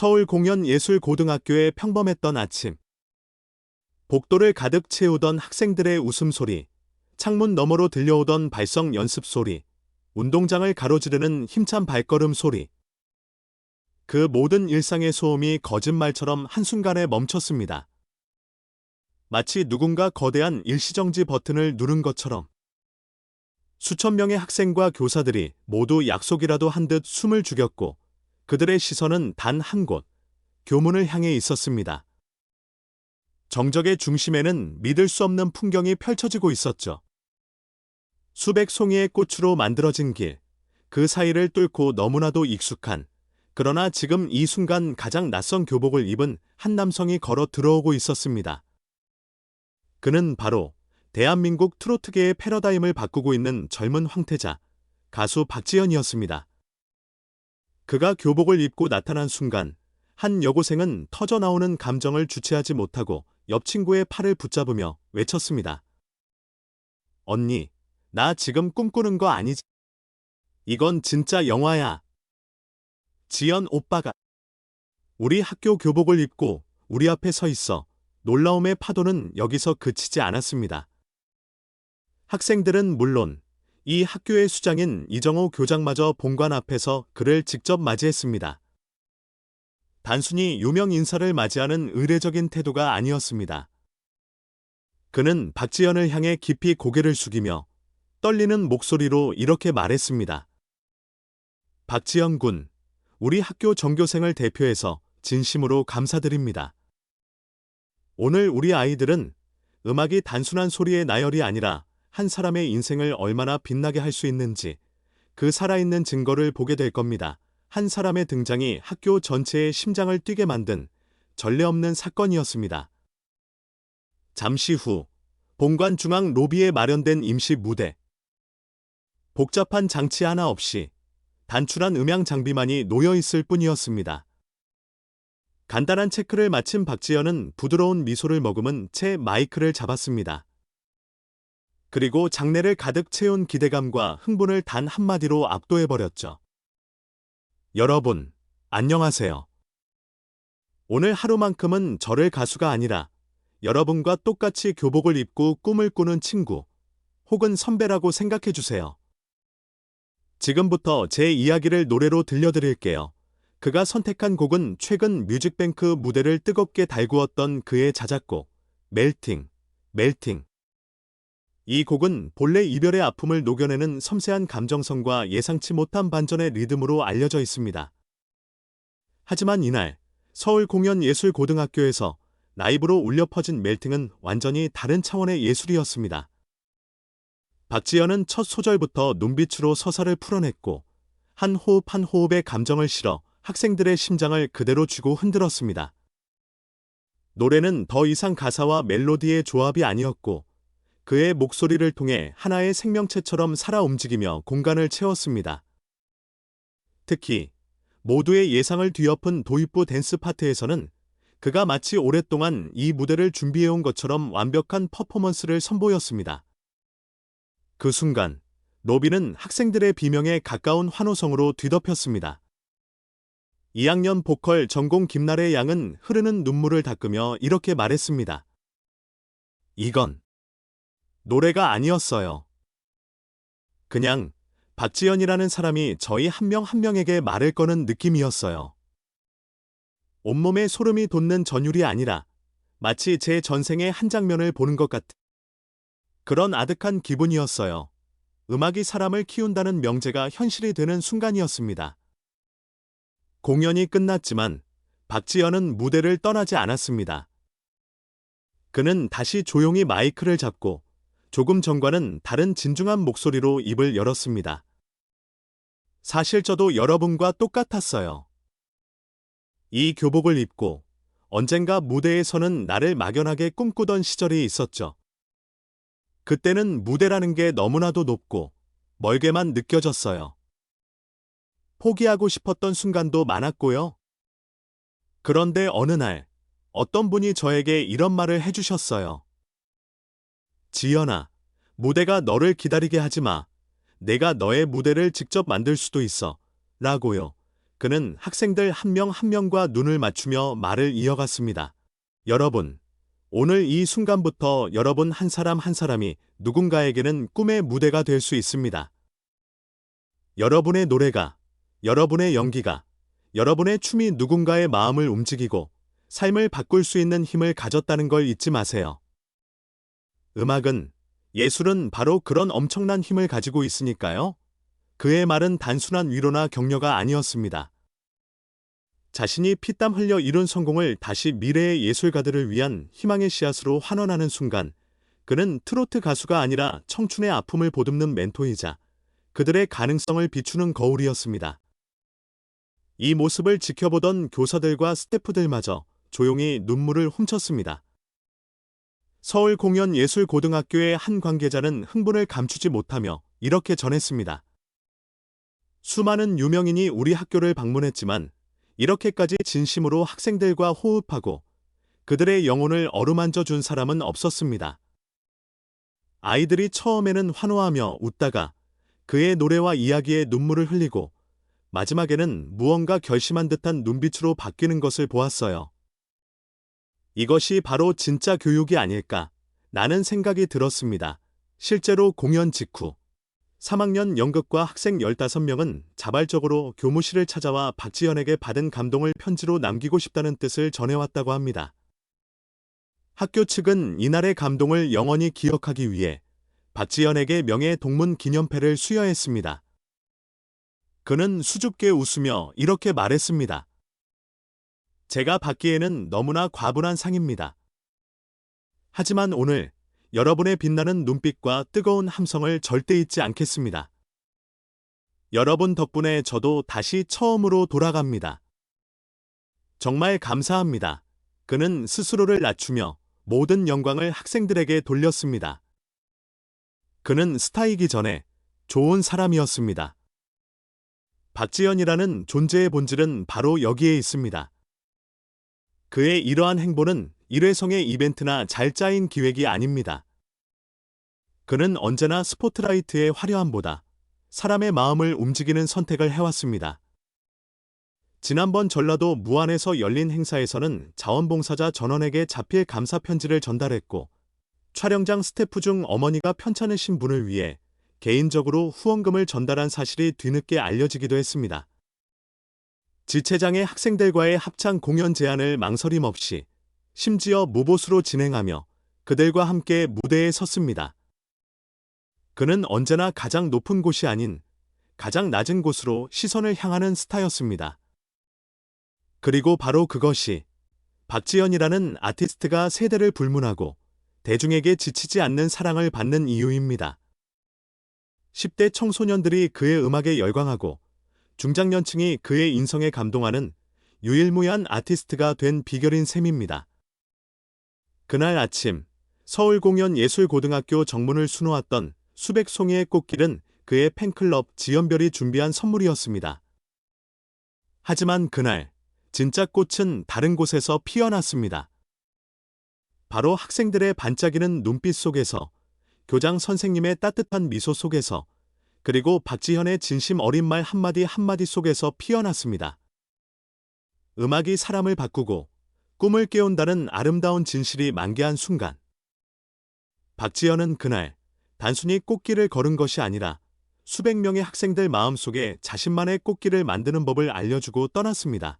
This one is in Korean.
서울 공연예술고등학교의 평범했던 아침. 복도를 가득 채우던 학생들의 웃음소리, 창문 너머로 들려오던 발성 연습 소리, 운동장을 가로지르는 힘찬 발걸음 소리. 그 모든 일상의 소음이 거짓말처럼 한순간에 멈췄습니다. 마치 누군가 거대한 일시정지 버튼을 누른 것처럼. 수천 명의 학생과 교사들이 모두 약속이라도 한 듯 숨을 죽였고 그들의 시선은 단 한 곳, 교문을 향해 있었습니다. 정적의 중심에는 믿을 수 없는 풍경이 펼쳐지고 있었죠. 수백 송이의 꽃으로 만들어진 길, 그 사이를 뚫고 너무나도 익숙한, 그러나 지금 이 순간 가장 낯선 교복을 입은 한 남성이 걸어 들어오고 있었습니다. 그는 바로 대한민국 트로트계의 패러다임을 바꾸고 있는 젊은 황태자, 가수 박지현이었습니다. 그가 교복을 입고 나타난 순간 한 여고생은 터져나오는 감정을 주체하지 못하고 옆 친구의 팔을 붙잡으며 외쳤습니다. 언니, 나 지금 꿈꾸는 거 아니지? 이건 진짜 영화야. 지연 오빠가 우리 학교 교복을 입고 우리 앞에 서 있어 놀라움의 파도는 여기서 그치지 않았습니다. 학생들은 물론 이 학교의 수장인 이정호 교장마저 본관 앞에서 그를 직접 맞이했습니다. 단순히 유명 인사를 맞이하는 의례적인 태도가 아니었습니다. 그는 박지현을 향해 깊이 고개를 숙이며 떨리는 목소리로 이렇게 말했습니다. 박지현 군, 우리 학교 전교생을 대표해서 진심으로 감사드립니다. 오늘 우리 아이들은 음악이 단순한 소리의 나열이 아니라 한 사람의 인생을 얼마나 빛나게 할 수 있는지 그 살아있는 증거를 보게 될 겁니다. 한 사람의 등장이 학교 전체의 심장을 뛰게 만든 전례 없는 사건이었습니다. 잠시 후 본관 중앙 로비에 마련된 임시 무대. 복잡한 장치 하나 없이 단출한 음향 장비만이 놓여 있을 뿐이었습니다. 간단한 체크를 마친 박지현은 부드러운 미소를 머금은 채 마이크를 잡았습니다. 그리고 장내를 가득 채운 기대감과 흥분을 단 한마디로 압도해버렸죠. 여러분, 안녕하세요. 오늘 하루만큼은 저를 가수가 아니라 여러분과 똑같이 교복을 입고 꿈을 꾸는 친구 혹은 선배라고 생각해 주세요. 지금부터 제 이야기를 노래로 들려드릴게요. 그가 선택한 곡은 최근 뮤직뱅크 무대를 뜨겁게 달구었던 그의 자작곡, 멜팅, 멜팅. 이 곡은 본래 이별의 아픔을 녹여내는 섬세한 감정성과 예상치 못한 반전의 리듬으로 알려져 있습니다. 하지만 이날 서울 공연예술고등학교에서 라이브로 울려 퍼진 멜팅은 완전히 다른 차원의 예술이었습니다. 박지현은 첫 소절부터 눈빛으로 서사를 풀어냈고 한 호흡 한 호흡의 감정을 실어 학생들의 심장을 그대로 쥐고 흔들었습니다. 노래는 더 이상 가사와 멜로디의 조합이 아니었고 그의 목소리를 통해 하나의 생명체처럼 살아 움직이며 공간을 채웠습니다. 특히 모두의 예상을 뒤엎은 도입부 댄스 파트에서는 그가 마치 오랫동안 이 무대를 준비해온 것처럼 완벽한 퍼포먼스를 선보였습니다. 그 순간 로비는 학생들의 비명에 가까운 환호성으로 뒤덮였습니다. 2학년 보컬 전공 김나래 양은 흐르는 눈물을 닦으며 이렇게 말했습니다. 이건 노래가 아니었어요. 그냥 박지연이라는 사람이 저희 한명한 명에게 말을 거는 느낌이었어요. 온몸에 소름이 돋는 전율이 아니라 마치 제 전생의 한 장면을 보는 것 같은 그런 아득한 기분이었어요. 음악이 사람을 키운다는 명제가 현실이 되는 순간이었습니다. 공연이 끝났지만 박지연은 무대를 떠나지 않았습니다. 그는 다시 조용히 마이크를 잡고 조금 전과는 다른 진중한 목소리로 입을 열었습니다. 사실 저도 여러분과 똑같았어요. 이 교복을 입고 언젠가 무대에서는 나를 막연하게 꿈꾸던 시절이 있었죠. 그때는 무대라는 게 너무나도 높고 멀게만 느껴졌어요. 포기하고 싶었던 순간도 많았고요. 그런데 어느 날 어떤 분이 저에게 이런 말을 해주셨어요. 지연아, 무대가 너를 기다리게 하지 마. 내가 너의 무대를 직접 만들 수도 있어. 라고요. 그는 학생들 한명한 명과 눈을 맞추며 말을 이어갔습니다. 여러분, 오늘 이 순간부터 여러분 한 사람 한 사람이 누군가에게는 꿈의 무대가 될 수 있습니다. 여러분의 노래가, 여러분의 연기가, 여러분의 춤이 누군가의 마음을 움직이고 삶을 바꿀 수 있는 힘을 가졌다는 걸 잊지 마세요. 음악은, 예술은 바로 그런 엄청난 힘을 가지고 있으니까요. 그의 말은 단순한 위로나 격려가 아니었습니다. 자신이 피땀 흘려 이룬 성공을 다시 미래의 예술가들을 위한 희망의 씨앗으로 환원하는 순간, 그는 트로트 가수가 아니라 청춘의 아픔을 보듬는 멘토이자 그들의 가능성을 비추는 거울이었습니다. 이 모습을 지켜보던 교사들과 스태프들마저 조용히 눈물을 훔쳤습니다. 서울 공연예술고등학교의 한 관계자는 흥분을 감추지 못하며 이렇게 전했습니다. 수많은 유명인이 우리 학교를 방문했지만 이렇게까지 진심으로 학생들과 호흡하고 그들의 영혼을 어루만져 준 사람은 없었습니다. 아이들이 처음에는 환호하며 웃다가 그의 노래와 이야기에 눈물을 흘리고 마지막에는 무언가 결심한 듯한 눈빛으로 바뀌는 것을 보았어요. 이것이 바로 진짜 교육이 아닐까 나는 생각이 들었습니다. 실제로 공연 직후 3학년 연극과 학생 15명은 자발적으로 교무실을 찾아와 박지연에게 받은 감동을 편지로 남기고 싶다는 뜻을 전해왔다고 합니다. 학교 측은 이날의 감동을 영원히 기억하기 위해 박지연에게 명예 동문 기념패를 수여했습니다. 그는 수줍게 웃으며 이렇게 말했습니다. 제가 받기에는 너무나 과분한 상입니다. 하지만 오늘 여러분의 빛나는 눈빛과 뜨거운 함성을 절대 잊지 않겠습니다. 여러분 덕분에 저도 다시 처음으로 돌아갑니다. 정말 감사합니다. 그는 스스로를 낮추며 모든 영광을 학생들에게 돌렸습니다. 그는 스타이기 전에 좋은 사람이었습니다. 박지연이라는 존재의 본질은 바로 여기에 있습니다. 그의 이러한 행보는 일회성의 이벤트나 잘 짜인 기획이 아닙니다. 그는 언제나 스포트라이트의 화려함보다 사람의 마음을 움직이는 선택을 해왔습니다. 지난번 전라도 무안에서 열린 행사에서는 자원봉사자 전원에게 자필 감사 편지를 전달했고 촬영장 스태프 중 어머니가 편찮으신 분을 위해 개인적으로 후원금을 전달한 사실이 뒤늦게 알려지기도 했습니다. 지체장의 학생들과의 합창 공연 제안을 망설임 없이 심지어 무보수로 진행하며 그들과 함께 무대에 섰습니다. 그는 언제나 가장 높은 곳이 아닌 가장 낮은 곳으로 시선을 향하는 스타였습니다. 그리고 바로 그것이 박지연이라는 아티스트가 세대를 불문하고 대중에게 지치지 않는 사랑을 받는 이유입니다. 10대 청소년들이 그의 음악에 열광하고 중장년층이 그의 인성에 감동하는 유일무이한 아티스트가 된 비결인 셈입니다. 그날 아침 서울공연예술고등학교 정문을 수놓았던 수백 송이의 꽃길은 그의 팬클럽 지연별이 준비한 선물이었습니다. 하지만 그날 진짜 꽃은 다른 곳에서 피어났습니다. 바로 학생들의 반짝이는 눈빛 속에서 교장 선생님의 따뜻한 미소 속에서 그리고 박지현의 진심 어린 말 한마디 한마디 속에서 피어났습니다. 음악이 사람을 바꾸고 꿈을 깨운다는 아름다운 진실이 만개한 순간. 박지현은 그날 단순히 꽃길을 걸은 것이 아니라 수백 명의 학생들 마음속에 자신만의 꽃길을 만드는 법을 알려주고 떠났습니다.